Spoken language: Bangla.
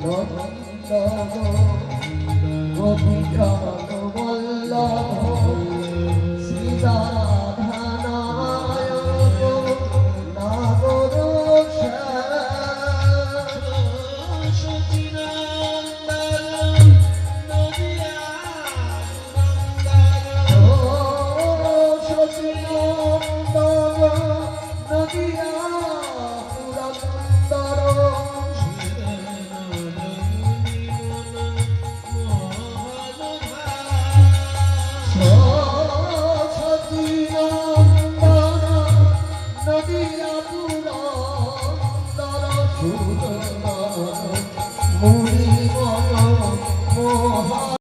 নদিয়া